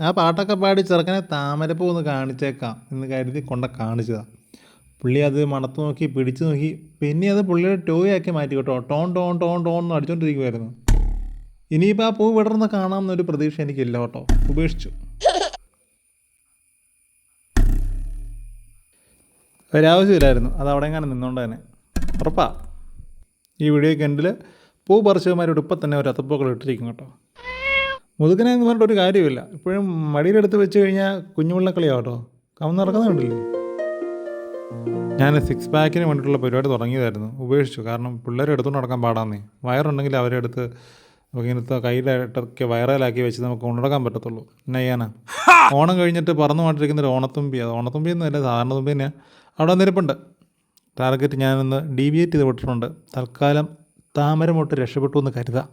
ആ പാട്ടൊക്കെ പാടി ചെറുക്കനെ താമരപ്പൂ ഒന്ന് കാണിച്ചേക്കാം എന്ന് കരുതി കൊണ്ട കാണിച്ചതാ. പുള്ളി അത് മണത്ത് നോക്കി പിടിച്ചു നോക്കി പിന്നെ അത് പുള്ളിയുടെ ടോയ് ആക്കി മാറ്റി കേട്ടോ. ടോൺ ടോൺ ടോൺ ടോൺ എന്ന് അടിച്ചോണ്ടിരിക്കുമായിരുന്നു ഇനിയിപ്പോൾ ആ പൂ വിടർന്ന് കാണാമെന്നൊരു പ്രതീക്ഷ എനിക്കില്ല കേട്ടോ. ഉപേക്ഷിച്ചു. ഒരാവശ്യമില്ലായിരുന്നു. അത് അവിടെ എങ്ങനെ നിന്നോണ്ട് തന്നെ. ഉറപ്പാ. ഈ വീഡിയോ കണ്ടിൽ പൂ പറിച്ചവന്മാരോട് ഇപ്പം തന്നെ ഒരു അത്തപ്പൂക്കൾ ഇട്ടിരിക്കും കേട്ടോ. മുതുകനെ എന്ന് പറഞ്ഞിട്ട് ഒരു കാര്യമില്ല ഇപ്പോഴും മടിയിലെടുത്ത് വെച്ച് കഴിഞ്ഞാൽ കുഞ്ഞുപിള്ളക്കളിയാ കേട്ടോ. കവന്നിറക്കുന്നുണ്ടല്ലോ ഞാൻ സിക്സ് പാക്കിന് വേണ്ടിയിട്ടുള്ള പരിപാടി തുടങ്ങിയതായിരുന്നു. ഉപേക്ഷിച്ചു. കാരണം പിള്ളേരെ എടുത്തുകൊണ്ട് നടക്കാൻ പാടാന്നേ. വയറുണ്ടെങ്കിൽ അവരെ അടുത്ത് ഇങ്ങനത്തെ കയ്യിലിട്ടൊക്കെ വയറലാക്കി വെച്ച് നമുക്ക് കൊണ്ടുനടക്കാൻ പറ്റത്തുള്ളൂ. എന്നാ ചെയ്യാനാ? ഓണം കഴിഞ്ഞിട്ട് പറന്നു മാട്ടിരിക്കുന്ന ഒരു ഓണത്തുമ്പി. അത് ഓണത്തുമ്പി എന്നല്ല സാധാരണ തുമ്പി തന്നെയാണ് അവിടെ നിരപ്പുണ്ട്. ടാർഗറ്റ് ഞാനൊന്ന് ഡീവിയേറ്റ് ചെയ്ത് വിട്ടിട്ടുണ്ട്. തൽക്കാലം താമരമൊട്ട് രക്ഷപ്പെട്ടു എന്ന് കരുതാം.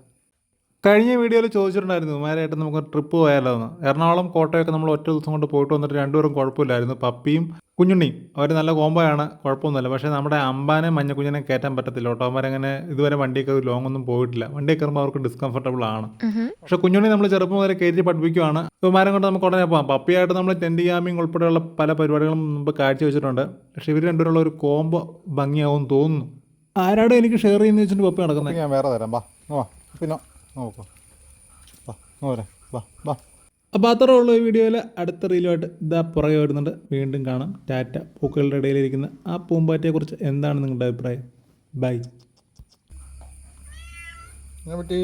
കഴിഞ്ഞ വീഡിയോയിൽ ചോദിച്ചിട്ടുണ്ടായിരുന്നു മാരായിട്ട് നമുക്ക് ട്രിപ്പ് പോയാലോ എന്ന് എറണാകുളം കോട്ടയൊക്കെ നമ്മൾ ഒറ്റ ദിവസം കൊണ്ട് പോയിട്ട് വന്നിട്ട് രണ്ടുപേരും കുഴപ്പമില്ലായിരുന്നു. പപ്പിയും കുഞ്ഞുണ്ണിയും അവർ നല്ല കോമ്പോയാണ് കുഴപ്പമൊന്നുമില്ല. പക്ഷേ നമ്മുടെ അമ്പാനെ മഞ്ഞക്കുഞ്ഞിനെ കയറ്റാൻ പറ്റത്തില്ല ഓട്ടോമാരങ്ങനെ ഇതുവരെ വണ്ടിയൊക്കെ ലോങ് ഒന്നും പോയിട്ടില്ല. വണ്ടി കയറുമ്പോൾ അവർക്ക് ഡിസ്കംഫർട്ടബിൾ ആണ്. പക്ഷെ കുഞ്ഞുണ്ണി നമ്മൾ ചെറുപ്പം മുതലേ കയറ്റി പഠിപ്പിക്കുവാണ്. ഇവമാരം കൊണ്ട് നമുക്ക് ഉടനെ പോകാം. പപ്പിയായിട്ട് നമ്മൾ ടെന്റ് ഉൾപ്പെടെയുള്ള പല പരിപാടികളും മുമ്പ് കാഴ്ച വെച്ചിട്ടുണ്ട്. പക്ഷേ ഇവർ രണ്ടുപേരുള്ള ഒരു കോംബോ ഭംഗിയാവും തോന്നുന്നു. ആരാടെ എനിക്ക് ഷെയർ ചെയ്യുന്ന വെച്ചിട്ട് പപ്പ നടക്കുന്നത് ഞാൻ വേറെ തരാം. വാ വാ. പിന്നെ നോക്കൂ. വാ വരെ. വാ വാ അപ്പോൾ അത്രേ ഉള്ളൂ ഈ വീഡിയോയിൽ അടുത്ത റീലുമായിട്ട് ഇതാ പുറകെ വരുന്നുണ്ട്. വീണ്ടും കാണാം. ടാറ്റ പൂക്കളുടെ ഇടയിലിരിക്കുന്ന ആ പൂമ്പാറ്റയെക്കുറിച്ച് എന്താണ് നിങ്ങളുടെ അഭിപ്രായം? ബൈ പറ്റി